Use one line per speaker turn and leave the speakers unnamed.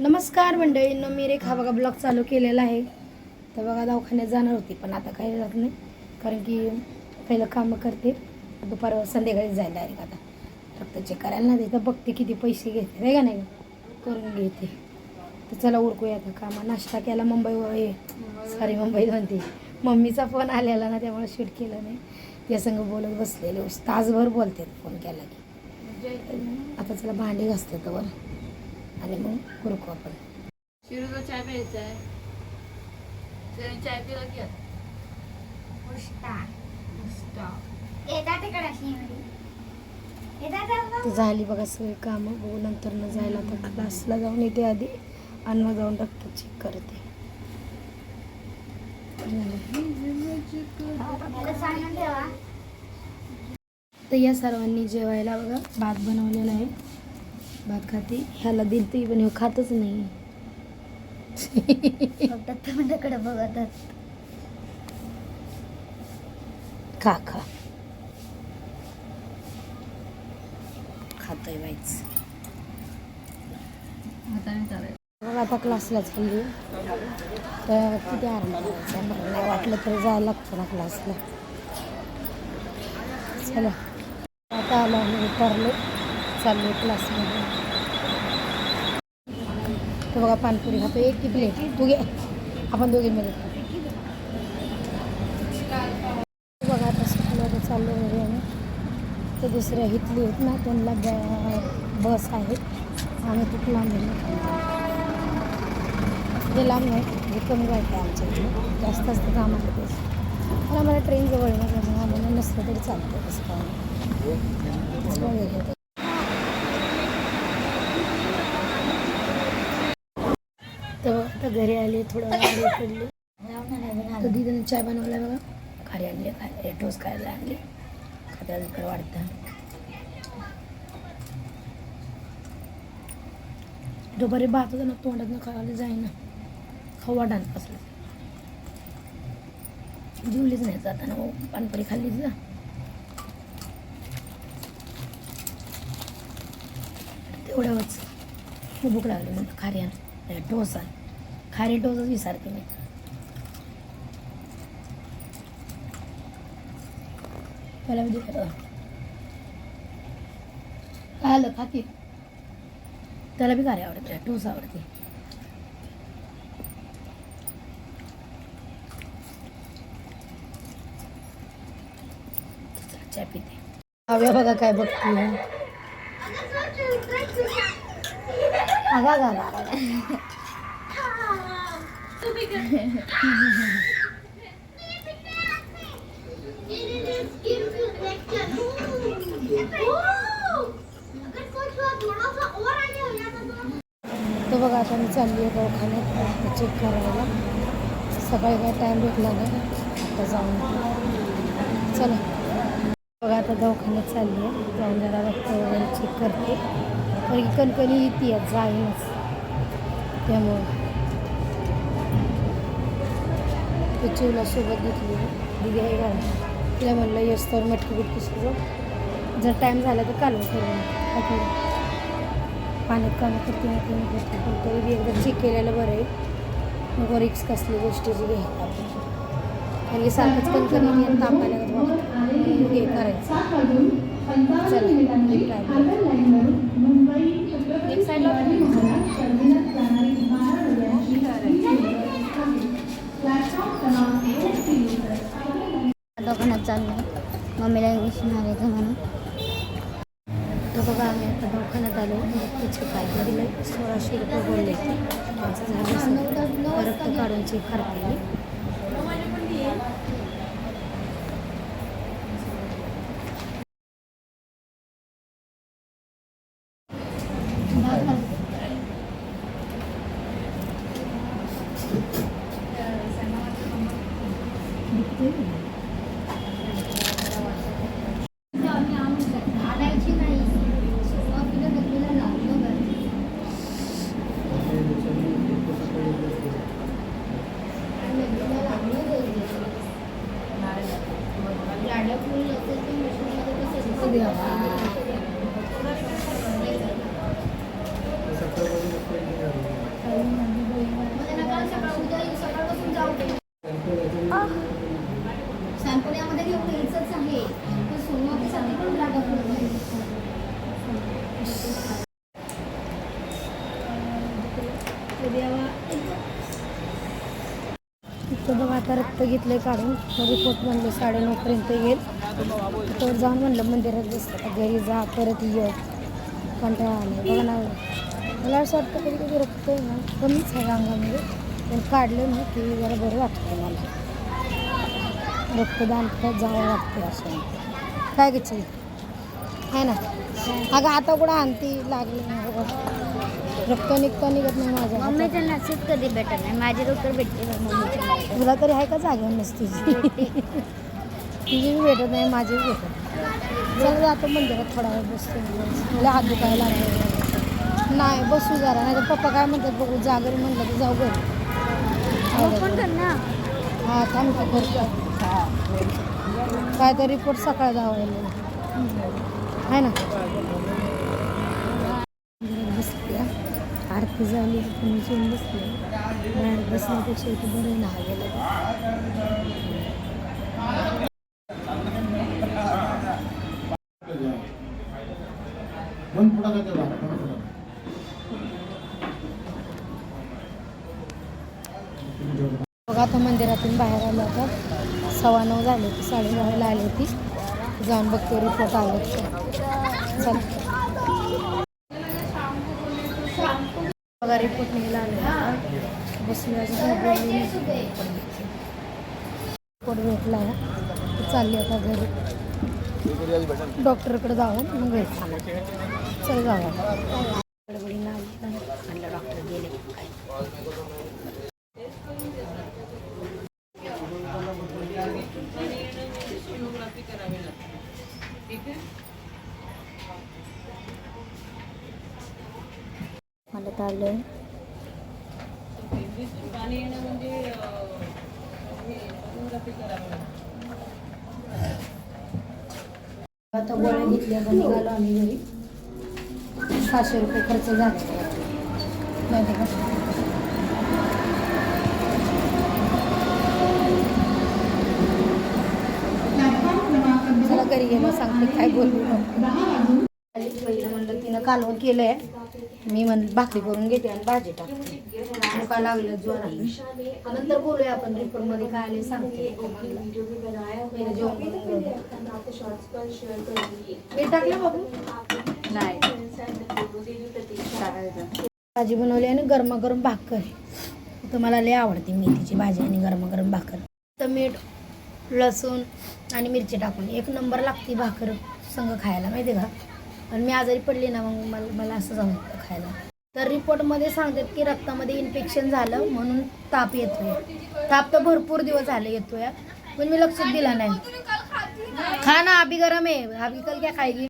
नमस्कार मंडळींनो मी रेखा. बघा ब्लॉग चालू केलेला आहे. तर बघा दवाखान्यात जाणार होती पण आता काही जात नाही. कारण की पहिलं कामं करते दुपार संध्याकाळी जायला डायरेक्ट आता. फक्त चेक करायला नाही तिथं बघते किती पैसे घेते आहे का नाही? करून घेते. तर चला ओळखूया आता कामा. नाश्ता केला मुंबई हे सॉरी मुंबईत म्हणते मम्मीचा फोन आलेला ना त्यामुळे शूट केलं नाही. त्या संग बोलत बसलेले. तासभर बोलते फोन केला की. आता चला भांडी घासते तर आणि मग उरकू आपण.
शिरूला चाय प्यायचा आहे. शिरूने चाय पिला की
तर झाली बघा सगळी कामं. बघू नंतर न जायला आता क्लासला जाऊन येते आधी आणि मग जाऊन रक्त चेक करते. तर या सर्वांनी जेवायला बघा. भात बनवलेला आहे. भात खाते. ह्याला दिल ती पण ह्यो खातच नाही.
फक्त तोंडाकडे बघतात.
खा खा. खातोय
चालायचं.
बघा आता क्लासला चालली तर किती आराम करायचा? मला नाही वाटलं तर जायला लागतं ना क्लासला. चला. आता आलो आम्ही उतरलो. चाललो क्लासमध्ये तर बघा पानपुरी खातो एक की प्लेट तू घे. आपण दोघींमध्ये खाऊ. बघा आता सुटलं चाललो वगैरे आम्ही तर दुसऱ्या हितली आहेत ना त्यांना ब बस आहेत आम्ही खूप लांब गेलो जे लांब नाही जे कमी वाटतं आमच्या इथे. जास्त असतं तर आम्हाला ते. पण आम्हाला ट्रेन जवळ नाही त्यामुळे आम्हाला नसलं तरी चालतं तसं. काय नाही. असं वगैरे. तर आता घरी आले थोडं आले पडले. तर दिदीने चाय बनवला बघा. खारी आणले खाय टोस खायला आणली. खात्याला जर वाढतं. दुपारी भात होता ना तोंडात ना खायला जाईना. खाऊ डान असलं जेवलीच नाही जाताना मग पानपरी खाल्लीच ना तेवढ्यावरच. भूक लागली म्हणलं खारी आण. खारी डोसच विसारते मी. मला म्हणजे काय आलं खाते. त्याला बी खारी आवडते टोस आवडते. चहा पिते. हव्या बघा काय बघते. आगा गा गा तो बघा आता मी चालली आहे दवाखान्यात. चेक करायला. सकाळी काय टाईम भेटला नाही. आता जाऊन चला. बघा आता दवाखान्यात चालली आहे. जाऊन जरा रक्त वगैरे चेक करते. कारण की कणकणी येते जाईनच. त्यामुळं. ते चिवला सोबत घेतली दिदी आहे घालून तिला म्हणलं यश तर मटकी बिटकी शिजव जर टाईम झाला तर कालवं करून काय पाण्यात कामं करते ना ते करते. पण तरी बी एकदा चेक केलेलं बरं आहे. मग रिक्स कसली गोष्टीची घ्यायला आपण कारण की सारखंच पण आणि ताप आल्यागत हे करायचं. चला एक साईडला
दवाखान्यात चाललो मम्मीला इंग्लिश मारायचं म्हणून
तर बघा आम्ही आता दवाखान्यात आलो त्याचे काय दिले सोळाशे रुपये बोलले त्याचं झालं असेल. रक्त काढून चेक करते দেওয়া इथं बघा आता रक्त घेतलंय काढून. रिपोर्ट म्हणलं साडेनऊपर्यंत येईल. तर जाऊन म्हणलं मंदिरात दिसतं घरी जा परत ये. कंटाळा आला बघा ना मला असं वाटतं कधी कधी रक्त आहे ना कमीच आहे अंगामध्ये. पण काढलं ना की जरा बरं वाटतं मला. रक्तदान करत जावं लागतं असं काय गच्ची आहे ना? अगं आता कुठं आणती लागली ना बघा. रक्त निघतं निघत नाही माझ्या.
मम्मीचं नसीब कधी भेटत नाही. माझी लवकर भेटते नंतर.
तुला तरी आहे का जागा नसती तुझी? भेटत नाही माझी भेटत. चल जातो मंदिरात थोडा वेळ बसतो मला हात दुखायला लागले. नाही बसू जरा. नाही तर पप्पा काय म्हणतात बघू जा घरी म्हणलं तर जाऊ घरी. हा थांब करतो काय तर रिपोर्ट सकाळ जावं आहे ना? आरती झाली तुम्ही येऊन बसले. बाहेर बसण्यापेक्षा इथे बरं ना. गेलं बघा आता मंदिरातून बाहेर आलो आता. सव्वा नऊ झाले होते साडेनऊला आली होती. जाऊन बघते रिपोर्ट आले चल. बघा रिपोर्ट भेटला चालली आता घरी. डॉक्टरकडे जाऊन मग चालू नाही. म्हणलं डॉक्टर मला तर आता गोळ्या घेतल्या का निघालो आम्ही घरी. सहाशे रुपये खर्च झाला. माहिती का? चला घरी गेलो सांगते काय बोलू. पहिलं म्हणलं तिनं कालवण केलंय. मी म्हणलं भाकरी करून घेते आणि भाजी टाकते. मुका लागलं नंतर बोलूया आपण रिपोर्टमध्ये काय आले सांगते. पहिलं जेवण करून घेऊ. मीठ टाकलं बाबू?
नाही.
भाजी बनवली आणि गरमागरम भाकर तर मला लय आवडते मेथीची भाजी आणि गरमागरम भाकर. तर मीठ लसूण आणि मिरची टाकून. एक नंबर लागते भाकर संग खायला माहिती का? आणि मी आजारी पडली ना मग मला मला असं जाऊन खायला. तर रिपोर्टमध्ये सांगतात की रक्तामध्ये इन्फेक्शन झालं म्हणून ताप येतोय. ताप तर भरपूर दिवस झाले येतोय पण मी लक्षात दिला नाही. खा ना अभी गरम आहे. अभी कल क्या खाएगी?